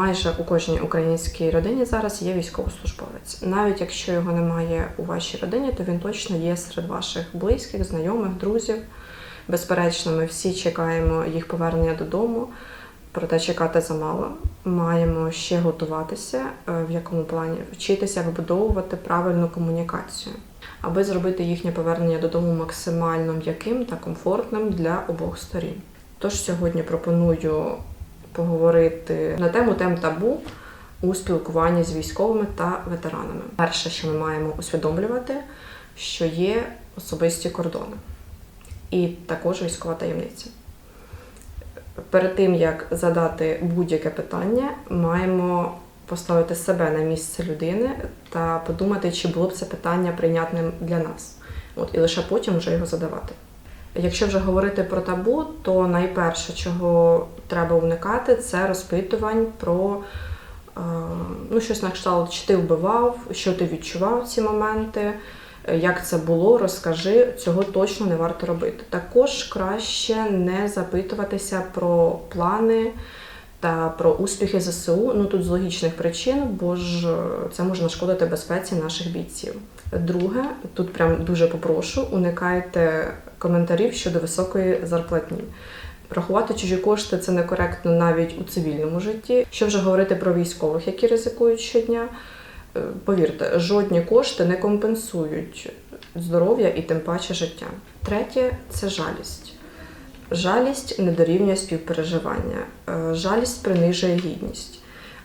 майже у кожній українській родині зараз є військовослужбовець. Навіть якщо його немає у вашій родині, то він точно є серед ваших близьких, знайомих, друзів. Безперечно, ми всі чекаємо їх повернення додому, проте чекати замало. Маємо ще готуватися, е, в якому плані вчитися вибудовувати правильну комунікацію, аби зробити їхнє повернення додому максимально м'яким та комфортним для обох сторін. Тож сьогодні пропоную поговорити на тему тем табу у спілкуванні з військовими та ветеранами. Перше, що ми маємо усвідомлювати, що є особисті кордони і також військова таємниця. Перед тим як задати будь-яке питання, маємо поставити себе на місце людини та подумати, чи було б це питання прийнятним для нас. От, і лише потім вже його задавати. Якщо вже говорити про табу, то найперше, чого треба уникати, це розпитувань про е, ну, щось на кшталт, чи ти вбивав, що ти відчував в ці моменти, як це було, розкажи, цього точно не варто робити. Також краще не запитуватися про плани та про успіхи ЗСУ. Ну тут з логічних причин, бо ж е, це може нашкодити безпеці наших бійців. Друге, тут прям дуже попрошу, уникайте коментарів щодо високої зарплатні. Рахувати чужі кошти це некоректно навіть у цивільному житті. Що вже говорити про військових, які ризикують щодня. Е, Повірте, жодні кошти не компенсують здоров'я і тим паче життя. Третє це жалість. Жалість не дорівнює співпереживання. Е, Жалість принижує гідність.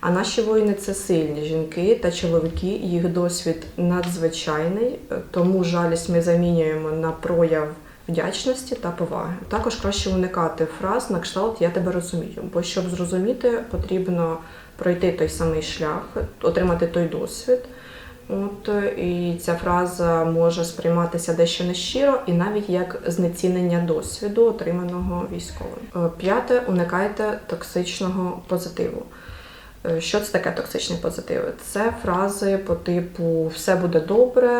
А наші воїни це сильні жінки та чоловіки. Їх досвід надзвичайний, тому жалість ми замінюємо на прояв вдячності та поваги. Також краще уникати фраз на кшталт Я тебе розумію, бо щоб зрозуміти, потрібно пройти той самий шлях, отримати той досвід. От і ця фраза може сприйматися дещо нещиро і навіть як знецінення досвіду, отриманого військовим. Е, П'яте, уникайте токсичного позитиву. Е, Що це таке токсичний позитив? Це фрази по типу все буде добре,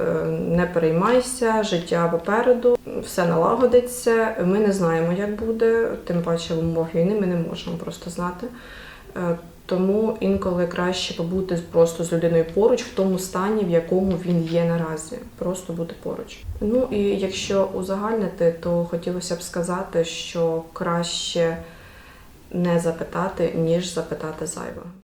е, не переймайся, життя попереду, все налагодиться. Ми не знаємо, як буде, тим паче в умовах війни ми не можемо просто знати. Е, Тому інколи краще побути просто з людиною поруч в тому стані, в якому він є наразі. Просто бути поруч. Ну і якщо узагальнити, то хотілося б сказати, що краще не запитати, ніж запитати зайве.